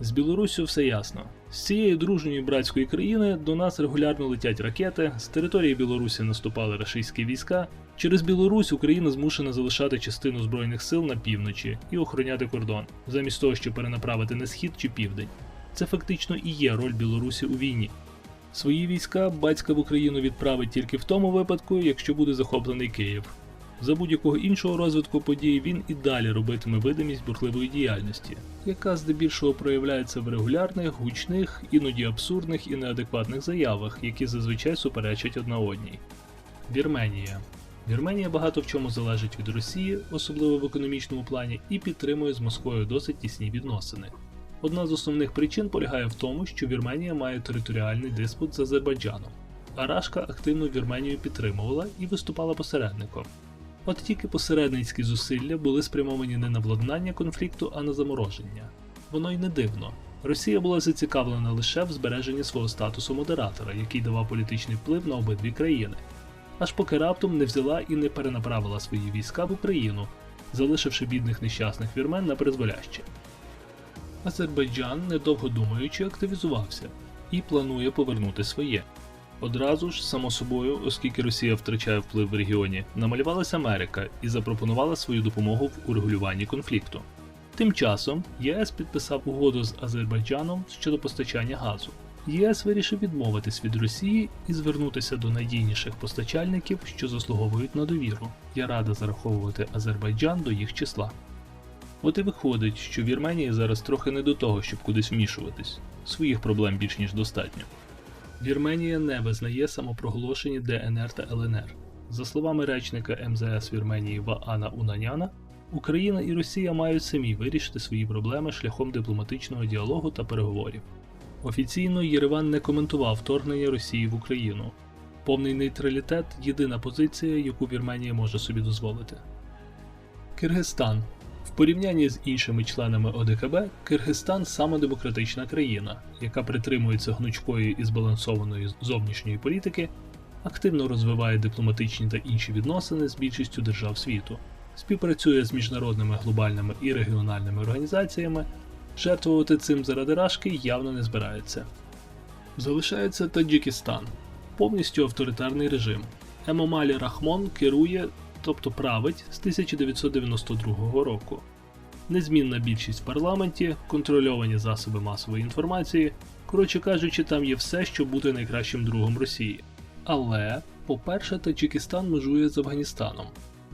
Білоруссю все ясно. З цієї дружньої братської країни до нас регулярно летять ракети, з території Білорусі наступали рашистські війська. Через Білорусь Україна змушена залишати частину збройних сил на півночі і охороняти кордон, замість того, щоб перенаправити на схід чи південь. Це фактично і є роль Білорусі у війні. Свої війська батька в Україну відправить тільки в тому випадку, якщо буде захоплений Київ. За будь-якого іншого розвитку подій він і далі робитиме видимість бурхливої діяльності, яка здебільшого проявляється в регулярних, гучних, іноді абсурдних і неадекватних заявах, які зазвичай суперечать одна одній. Вірменія. Вірменія багато в чому залежить від Росії, особливо в економічному плані, і підтримує з Москвою досить тісні відносини. Одна з основних причин полягає в тому, що Вірменія має територіальний диспут з Азербайджаном. Арашка активно Вірменію підтримувала і виступала посередником. От тільки посередницькі зусилля були спрямовані не на владнання конфлікту, а на замороження. Воно й не дивно. Росія була зацікавлена лише в збереженні свого статусу модератора, який давав політичний вплив на обидві країни, аж поки раптом не взяла і не перенаправила свої війська в Україну, залишивши бідних нещасних вірмен на призволяще. Азербайджан, недовго думаючи, активізувався і планує повернути своє. Одразу ж, само собою, оскільки Росія втрачає вплив в регіоні, намалювалася Америка і запропонувала свою допомогу в урегулюванні конфлікту. Тим часом ЄС підписав угоду з Азербайджаном щодо постачання газу. ЄС вирішив відмовитись від Росії і звернутися до найдійніших постачальників, що заслуговують на довіру. Я рада зараховувати Азербайджан до їх числа. От і виходить, що Вірменії зараз трохи не до того, щоб кудись вмішуватись. Своїх проблем більш ніж достатньо. Вірменія не визнає самопроголошені ДНР та ЛНР. За словами речника МЗС Вірменії Ваана Унаняна, Україна і Росія мають самі вирішити свої проблеми шляхом дипломатичного діалогу та переговорів. Офіційно Єреван не коментував вторгнення Росії в Україну. Повний нейтралітет єдина позиція, яку Вірменія може собі дозволити. Киргизстан в порівнянні з іншими членами ОДКБ, Киргизстан саме демократична країна, яка притримується гнучкої і збалансованої зовнішньої політики, активно розвиває дипломатичні та інші відносини з більшістю держав світу, співпрацює з міжнародними глобальними і регіональними організаціями, жертвувати цим заради рашки явно не збирається. Залишається Таджикистан, повністю авторитарний режим. Емомалі Рахмон керує тобто править з 1992 року. Незмінна більшість в парламенті, контрольовані засоби масової інформації, коротше кажучи, там є все, щоб бути найкращим другом Росії. Але, по-перше, Таджикистан межує з Афганістаном.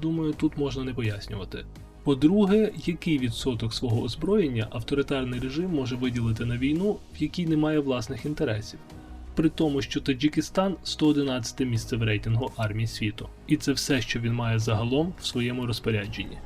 Думаю, тут можна не пояснювати. По-друге, який відсоток свого озброєння авторитарний режим може виділити на війну, в якій немає власних інтересів при тому, що Таджикистан 111 місце в рейтингу армій світу, і це все, що він має загалом в своєму розпорядженні.